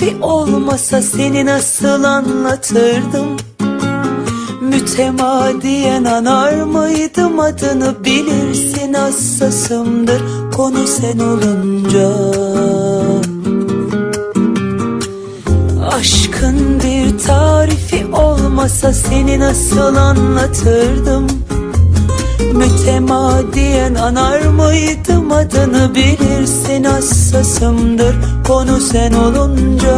tarifi olmasa seni nasıl anlatırdım? Mütemadiyen anar mıydım? Adını bilirsin hassasımdır konu sen olunca. Aşkın bir tarifi olmasa seni nasıl anlatırdım Mütemadiyen anar mıydım? Adını bilirsin hassasımdır. Konu sen olunca.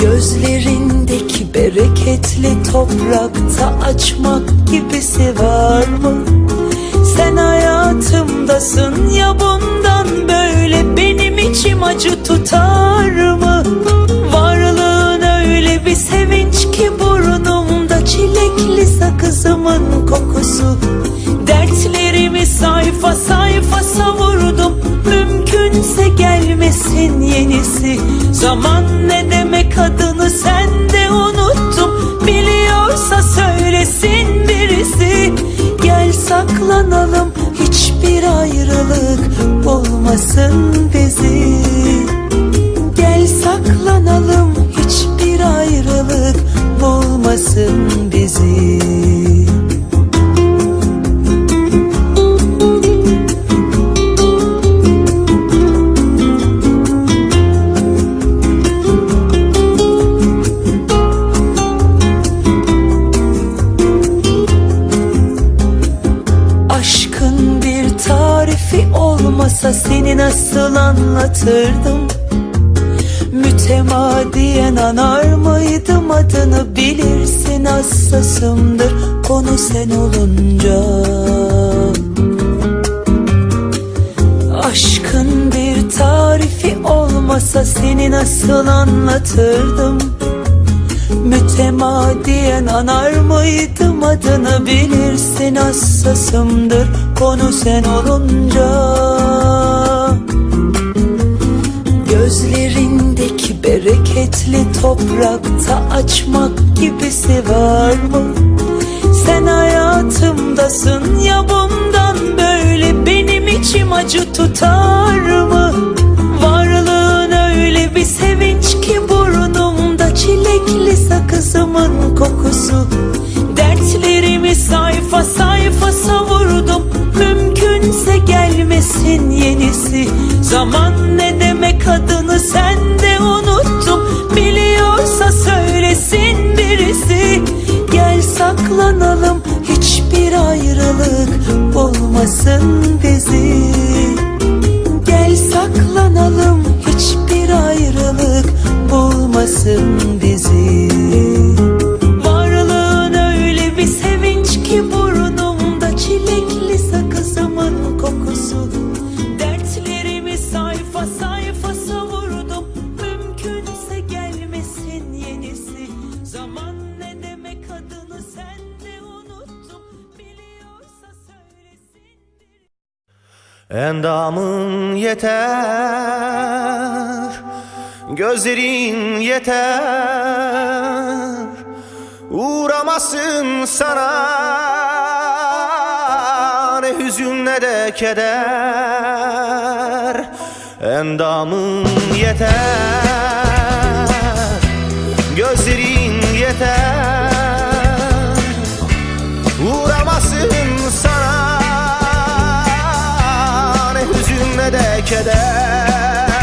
Gözlerindeki bereketli toprakta açmak gibisi var mı? Sen hayatımdasın çilekli sakızımın kokusu. Dertlerimi sayfa sayfa savurdum. Mümkünse gelmesin yenisi. Zaman ne demek adını sen de unuttum. Biliyorsa söylesin birisi. Gel saklanalım hiçbir ayrılık olmasın bizi. Gel saklanalım hiçbir ayrılık bulmasın anlatırdım Mütemadiyen anar mıydım? Adını bilirsin hassasımdır. Konu sen olunca. Aşkın bir tarifi olmasa seni nasıl anlatırdım? Mütemadiyen anar mıydım? Adını bilirsin hassasımdır. Konu sen olunca bereketli toprakta açmak gibisi var mı? Sen hayatımdasın ya bundan böyle benim içim acı tutar mı? Varlığın öyle bir sevinç ki burnumda çilekli sakızımın kokusu Dertlerimi sayfa sayfa savurdum Mümkünse gelmesin yenisi Zaman ne demek adını sen de unuttum olmasın bizi Gel saklanalım hiçbir ayrılık bulmasın Endamın yeter Gözlerin yeter. Uğramasın sana Ne hüzün ne de keder. Endamın yeter keder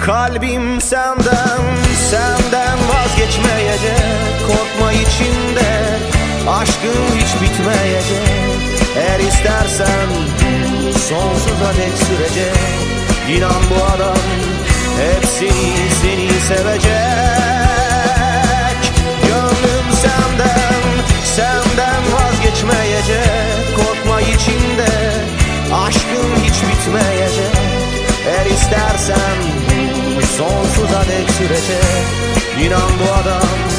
Kalbim senden, senden vazgeçmeyecek. Korkma içinde, aşkın hiç bitmeyecek. Eğer istersen sonsuza dek sürecek. İnan bu adam hep seni, seni sevecek Eğer istersen sonsuza dek sürecek İnan bu adam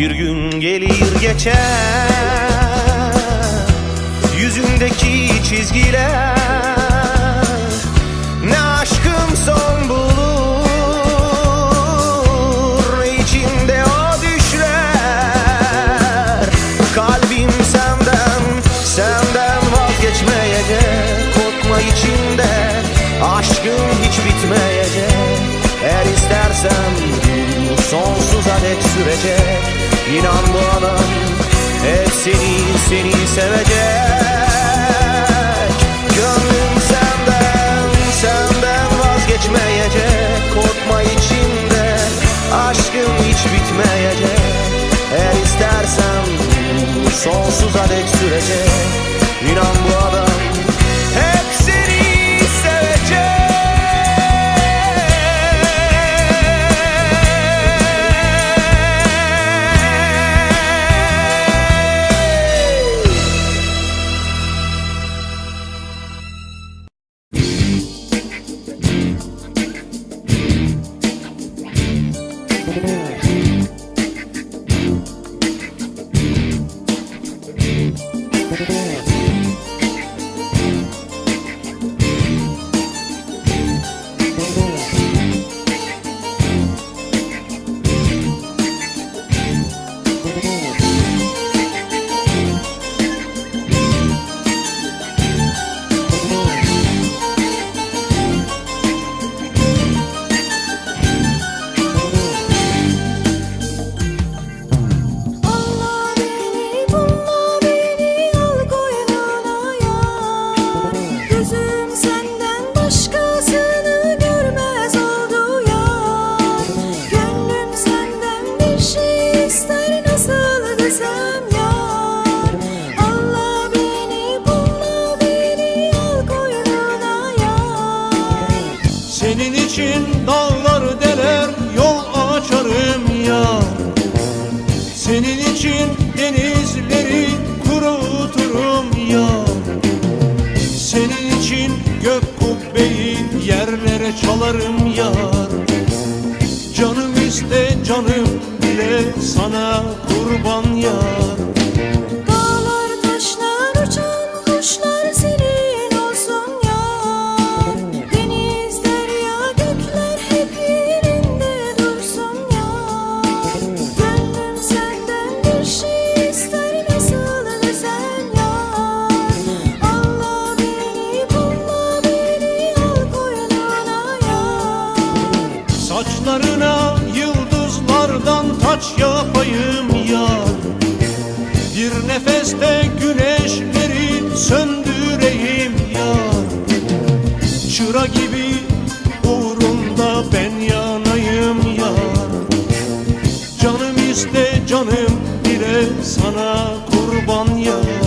Bir gün gelir geçer Yüzündeki çizgiler. Ne aşkım son bulur Ne o düşler. Kalbim senden, senden vazgeçmeyecek. Korkma içinde aşkım hiç bitmeyecek. Eğer istersen bu sonsuza dek sürecek. İnan bu adam hep seni seni sevecek. Gönlüm senden senden vazgeçmeyecek. Korkma içimde aşkım hiç bitmeyecek. Eğer istersen sonsuza dek sürecek. İnan bu işte canım bile sana kurban yar. Ateşte güneşleri söndüreyim yar. Çıra gibi uğrunda ben yanayım yar. Canım iste canım bile sana kurban yar.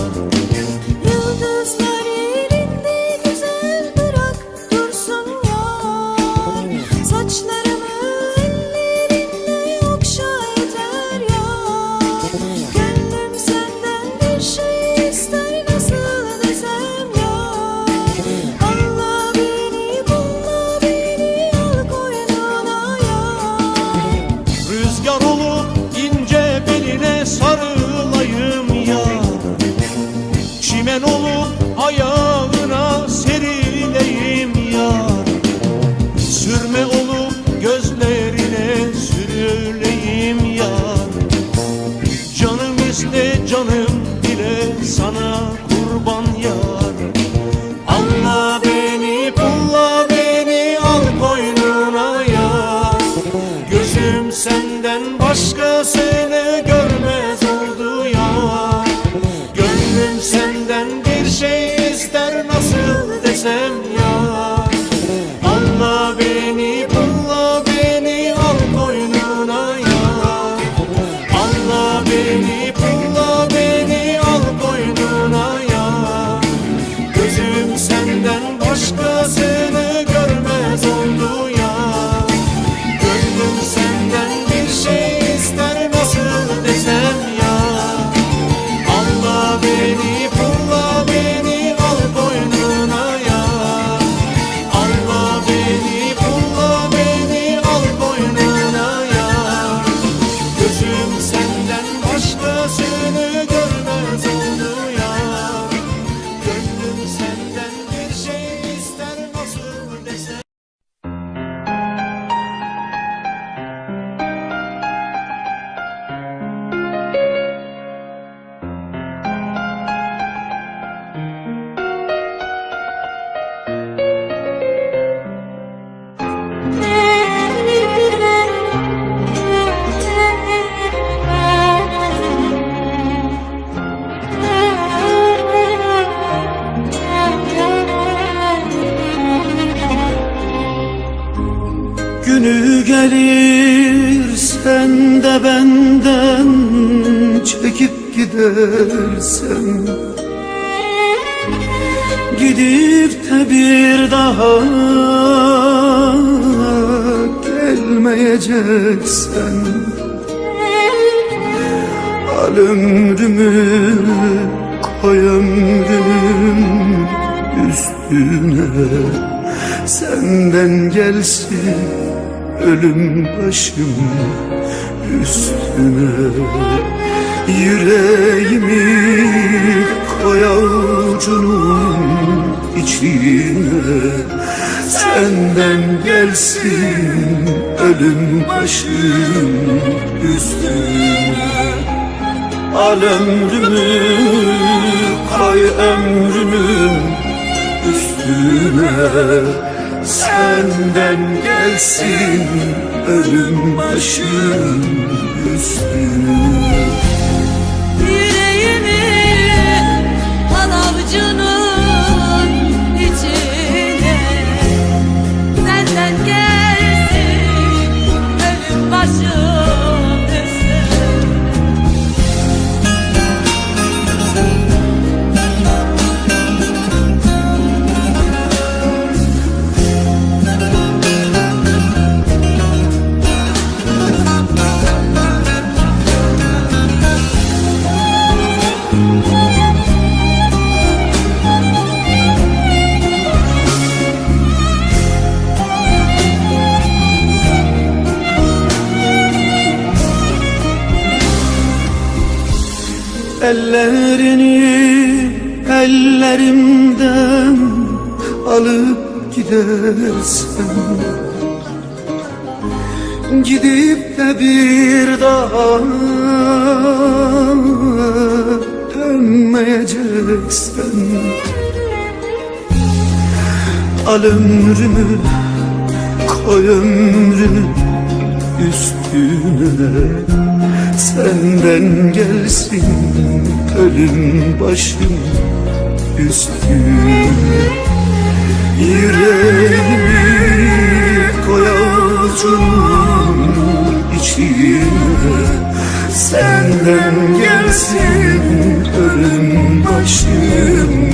Çekip gidersen. Gidip de bir daha gelmeyeceksen. Al ömrümü koy ömrümün üstüne. Senden gelsin ölüm başım üstüne Yüreğimi koy avucunun içine. Senden gelsin ölüm başım üstüne. Al ömrümü koy ömrümün üstüne. Senden gelsin ölüm başım üstüne Ellerini ellerimden alıp gidersen Gidip de bir daha dönmeyeceksen Al ömrümü koy ömrümün üstüne Senden gelsin ölüm başım üstüne Yüreğimi koy avucunun içine Senden gelsin ölüm başım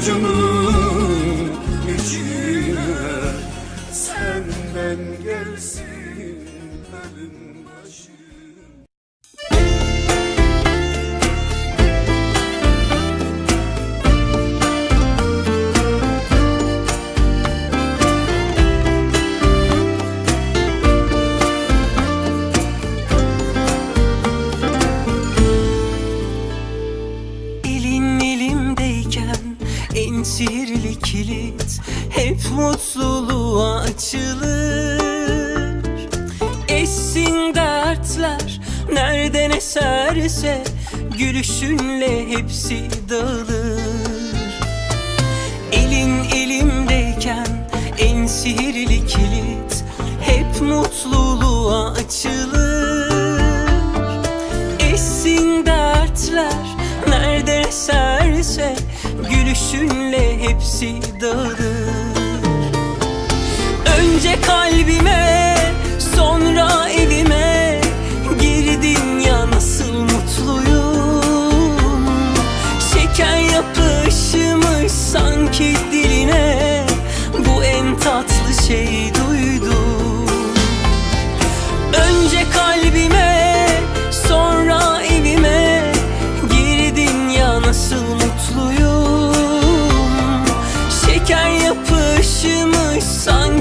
gücümüz eserse gülüşünle hepsi dağılır. Elin elimdeyken en sihirli kilit hep mutluluğa açılır. Essin dertler nerede eserse Gülüşünle hepsi dağılır Önce kalbime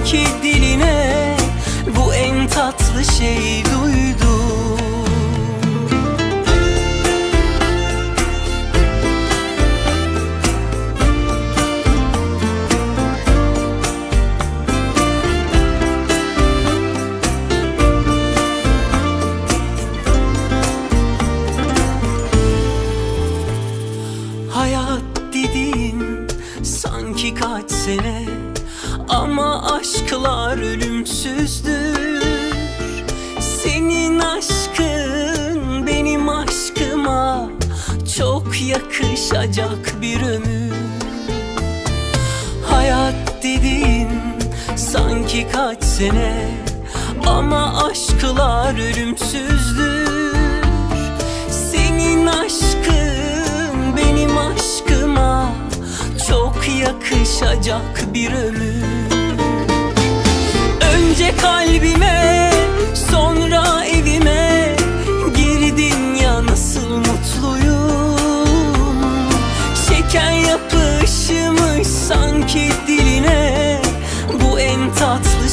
sanki diline Bu en tatlı şey sene Ama aşklar ölümsüzdür. Senin aşkın benim aşkıma Çok yakışacak bir ömür Önce kalbime sonra evime Girdin ya nasıl mutluyum? Şeker yapışmış sanki diline Bu en tatlı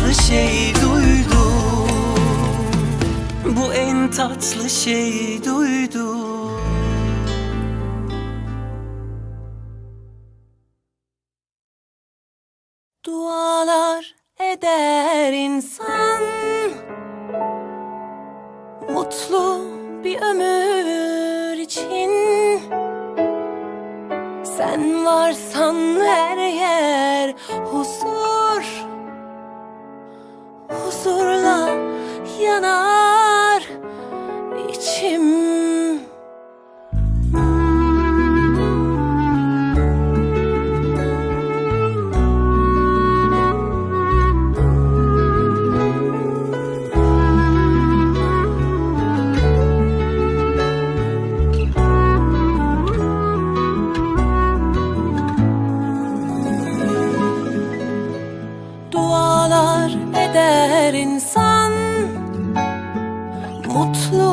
tatlı şey duydum. Bu en tatlı şey duydum. Dualar eder insan. Mutlu bir ömür için. Sen varsan her yer huzur Huzurla yanar içim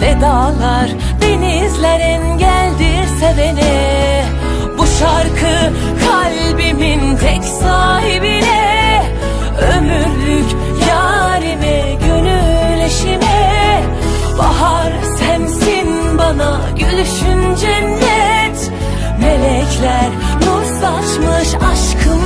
Ne dağlar, denizler engeldir sevene. Bu şarkı kalbimin tek sahibine Ömürlük yarime, gönül eşime. Bahar sensin bana gülüşün cennet. Melekler nur saçmış aşkım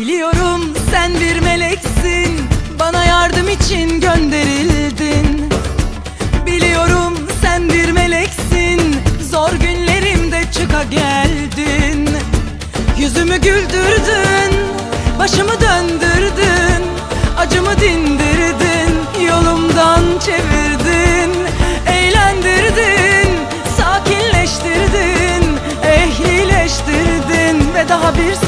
Biliyorum sen bir meleksin. Bana yardım için gönderildin. Biliyorum sen bir meleksin. Zor günlerimde çıka geldin. Yüzümü güldürdün Başımı döndürdün Acımı dindirdin Yolumdan çevirdin Eğlendirdin Sakinleştirdin Ehlileştirdin Ve daha bir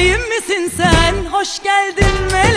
şeyim misin sen? Hoş geldin melek